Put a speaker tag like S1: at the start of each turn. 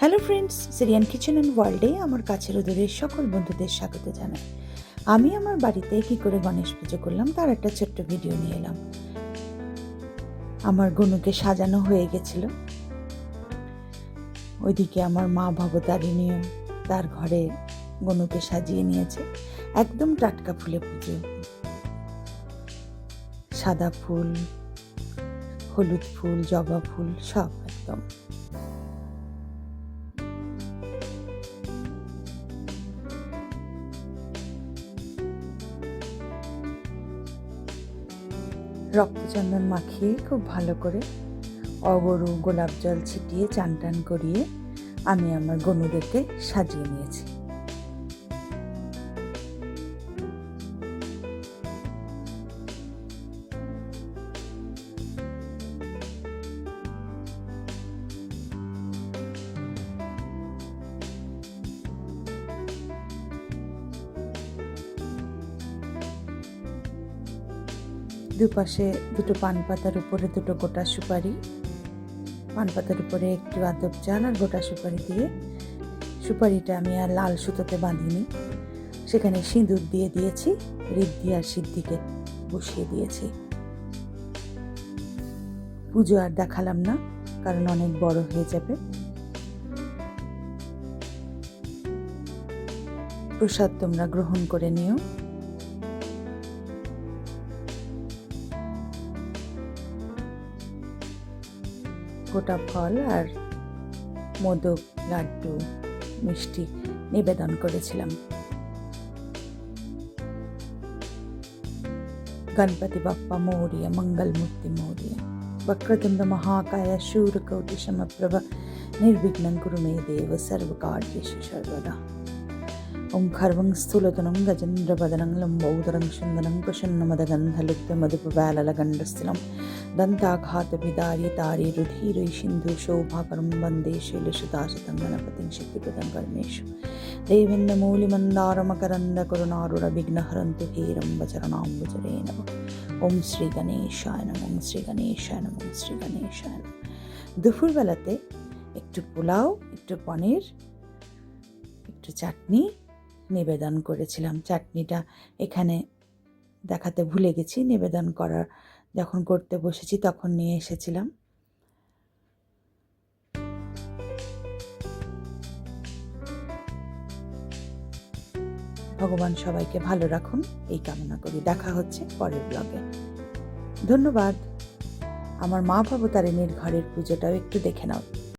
S1: Hello friends Syrian kitchen and ওয়ার্ল্ডে আমার কাছের দূরের সকল বন্ধুদের স্বাগত জানাই। আমি আমার বাড়িতে কি করে গণেশ পুজো করলাম তার একটা ছোট্ট ভিডিও নিয়ে এলাম। আমার গনুকে সাজানো হয়ে গেছিল। ওইদিকে আমার মা ভবতারিণীও তার ঘরে গনুকে সাজিয়ে নিয়েছে। একদম টাটকা ফুলে পুজো। সাদা ফুল, হলুদ ফুল, জবা ফুল, সব একদম। রক্তচন্দন মাখিয়ে খুব ভালো করে অগরু গোলাপ জল ছিটিয়ে চান টান করিয়ে আমি আমার গনুদেরকে সাজিয়ে নিয়েছি। দুপাশে দুটো পান পাতার উপরে দুটো গোটা সুপারি, পান পাতার উপরে একটু আদব চাল আর গোটা সুপারি দিয়ে সুপারিটা আমি আর লাল সুতোতে বাঁধিনি। সেখানে সিঁদুর দিয়ে দিয়েছি, রিদ্ধি আর সিদ্ধিকে বসিয়ে দিয়েছি। পুজো আর দেখালাম না, কারণ অনেক বড় হয়ে যাবে। প্রসাদ তোমরা গ্রহণ করে নিও। গোটা ফল আর মোদক লাড্ডু, মিষ্টি নিবেদন করেছিলাম। গণপতি বাপ্পা মৌরিয়া, মঙ্গলমূর্তি মৌর্য বক্রতুন্দ মহাকায় সূর্য কৌটি সমপ্রভা, নির্বিঘ্ন গুরুমে দেব সর্ব কার্য সর্বদা। ఓంఖర్వం స్థూలతనం గజేంద్రపదనం లంబోదరం చందనం ప్రసన్నమదగంధలిప్త మధుపవేలల గండస్థిలం దంతాఘాతభిదారితారి రుధీరు సింధు శోభాకరం వందే శైలసుతాసితం గణపతిం శక్తిపదం కర్మేషు దేవేంద్ర మూలిమందారమకరంద కరుణారుడ విఘ్నహరంతు హీరంబచరణాంబుజరే నమ ఓం শ্রী গণেশায় নম ওম শ্রী গণেশায় নম ওম শ্রী গণেশায় নম দুপুরবেলাতে একটু পোলাও একটু পনির একটু চাটনি নিবেদন করেছিলাম। চাটনিটা এখানে দেখাতে ভুলে গেছি। নিবেদন করার যখন করতে বসেছি তখন নিয়ে এসেছিলাম। ভগবান সবাইকে ভালো রাখুন। এই কামনা করি। দেখা হচ্ছে পরের ব্লগে ধন্যবাদ। আমার মা ভবতারিণীর ঘরের পুজোটাও একটু দেখে নাও।